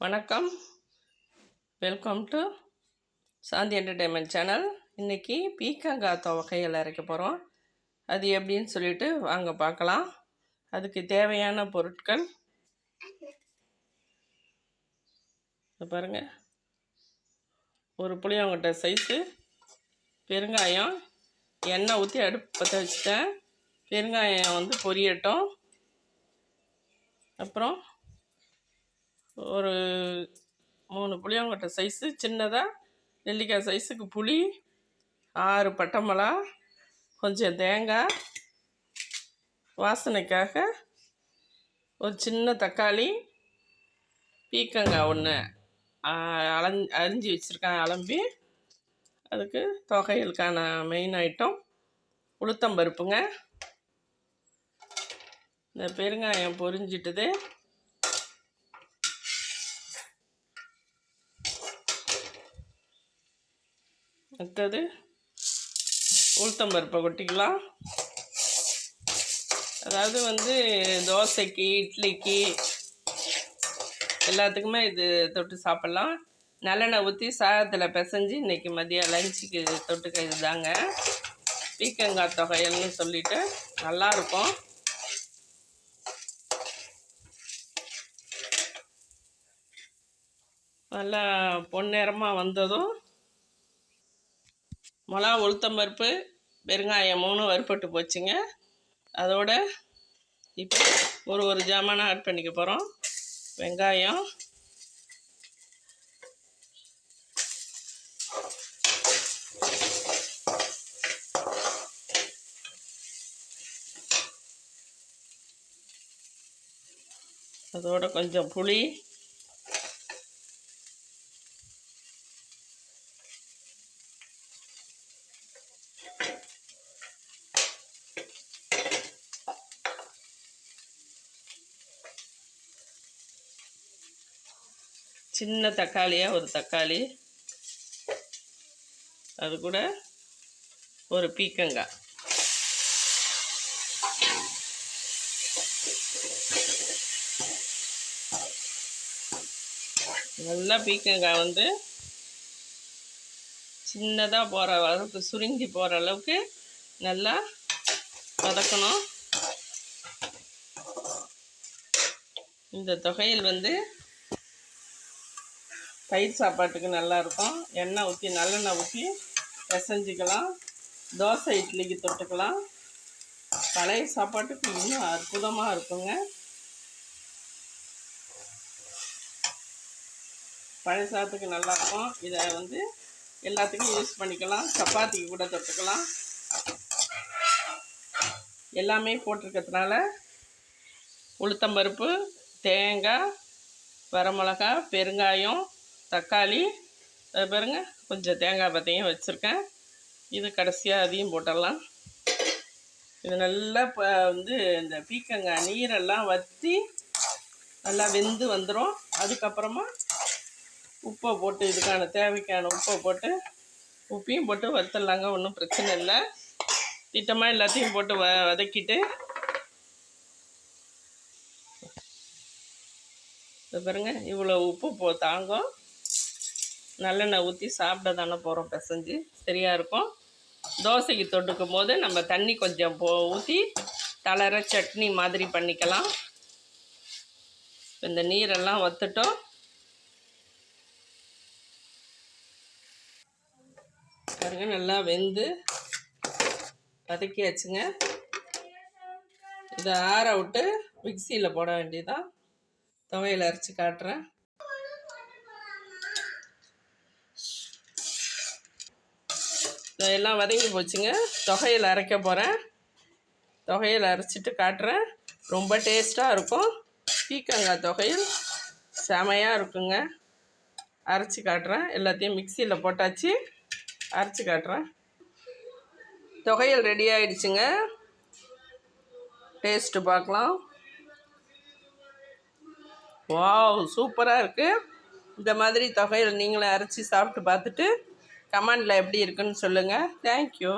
வணக்கம். Welcome to Shanthi entertainment channel இன்றைக்கி பீக்கங்காய் துவக்கையில் அரைக்க போகிறோம் அது எப்படின்னு சொல்லிட்டு வாங்க பார்க்கலாம். அதுக்கு தேவையான பொருட்கள். பாருங்கள் ஒரு புளியவங்கிட்ட சைஸு பெருங்காயம் எண்ணெய் ஊற்றி அடுப்பு பற்ற வச்சுட்டேன். பெருங்காயம் வந்து பொரியட்டும். அப்புறம் ஒரு மூணு புளியங்கொட்டை சைஸு சின்னதாக நெல்லிக்காய் சைஸுக்கு புளி ஆறு பட்டை மிளகா கொஞ்சம் தேங்காய் வாசனைக்காக ஒரு சின்ன தக்காளி பீக்கங்காய் ஒன்று அலஞ் அரிஞ்சு வச்சுருக்கேன் அலம்பி. அதுக்கு தொகையலுக்கான மெயின் ஐட்டம் உளுத்தம்பருப்புங்க இந்த பெருங்காயம் பொரிஞ்சிட்டுது. அடுத்தது உளுத்தம்பருப்பை கொட்டிக்கலாம். அதாவது வந்து தோசைக்கு இட்லிக்கு எல்லாத்துக்குமே இது தொட்டு சாப்பிட்லாம். நல்லெண்ணெய் ஊற்றி சாதத்தில் பிசைஞ்சு இன்றைக்கி மதியம் லஞ்சுக்கு தொட்டுக்க இது தாங்க பீக்கங்காய் தொகையல்னு சொல்லிட்டு நல்லாயிருக்கும். நல்லா பொன்னிறமாக வந்ததும் மிளகா உளுத்தம்பருப்பு பெருங்காயம் மூணு வறுப்பட்டு போச்சுங்க. அதோட இப்போ ஒரு ஒரு ஜாமானை ஆட் பண்ணிக்க போகிறோம் வெங்காயம். அதோட கொஞ்சம் புளி. சின்ன தக்காளியாக ஒரு தக்காளி. அது கூட ஒரு பீக்கங்காய். நல்லா பீக்கங்காய் வந்து சின்னதாக போகிற அளவுக்கு சுருங்கி போகிற அளவுக்கு நல்லா வதக்கணும். இந்த தொகையில் வந்து தயிர் சாப்பாட்டுக்கு நல்லாயிருக்கும். எண்ணெய் ஊற்றி நல்லெண்ணெய் ஊற்றி பிசைஞ்சிக்கலாம். தோசை இட்லிக்கு தொட்டுக்கலாம். பழைய சாப்பாட்டுக்கு இன்னும் அற்புதமாக இருக்குங்க. பழைய சாதத்துக்கு நல்லாயிருக்கும். இதை வந்து எல்லாத்துக்கும் யூஸ் பண்ணிக்கலாம். சப்பாத்திக்கு கூட தொட்டுக்கலாம். எல்லாமே போட்டிருக்கிறதுனால உளுத்தம்பருப்பு தேங்காய் வரமிளகா பெருங்காயம் தக்காளி அது பாருங்க கொஞ்சம் தேங்காய் பத்தையும் வச்சுருக்கேன். இது கடைசியாக அதையும் போட்டுடலாம். இது நல்லா இப்போ வந்து இந்த பீக்கங்காய் நீரெல்லாம் வற்றி நல்லா வெந்து வந்துடும் அதுக்கப்புறமா உப்பை போட்டு இதுக்கான தேவைக்கான உப்பை போட்டு உப்பையும் போட்டு வறுத்துடலாங்க ஒன்றும் பிரச்சனை இல்லை. திட்டமாக எல்லாத்தையும் போட்டு வ வதக்கிட்டு. இது பாருங்க இவ்வளோ உப்பு போ தாங்கும். நல்லெண்ணெய் ஊற்றி சாப்பிட தானே போகிறோம் பிசைஞ்சு. சரியாக இருக்கும். தோசைக்கு தொட்டுக்கும் போது நம்ம தண்ணி கொஞ்சம் போ ஊற்றி தளர சட்னி மாதிரி பண்ணிக்கலாம். இந்த நீரெல்லாம் வத்துட்டோம் பாருங்க நல்லா வெந்து வதக்கியாச்சுங்க இதை ஆற விட்டு மிக்சியில் போட வேண்டியதான் துவையில் அரைச்சி காட்டுறேன். எல்லாம் வதங்கி போச்சுங்க. தொகையில் அரைக்க போகிறேன் தொகையில் அரைச்சிட்டு காட்டுறேன். ரொம்ப டேஸ்ட்டாக இருக்கும். பீக்கங்காய் தொகையில் செமையாக இருக்குங்க. அரைச்சி காட்டுறேன். எல்லாத்தையும் மிக்சியில் போட்டாச்சு. அரைச்சி காட்டுறேன். தொகையில் ரெடி ஆகிடுச்சுங்க டேஸ்ட்டு பார்க்கலாம். வாவ் சூப்பராக இருக்குது இந்த மாதிரி தொகையில் நீங்களே அரைச்சி சாப்பிட்டு பார்த்துட்டு கமெண்டில் எப்படி இருக்குன்னு சொல்லுங்கள் தேங்க்யூ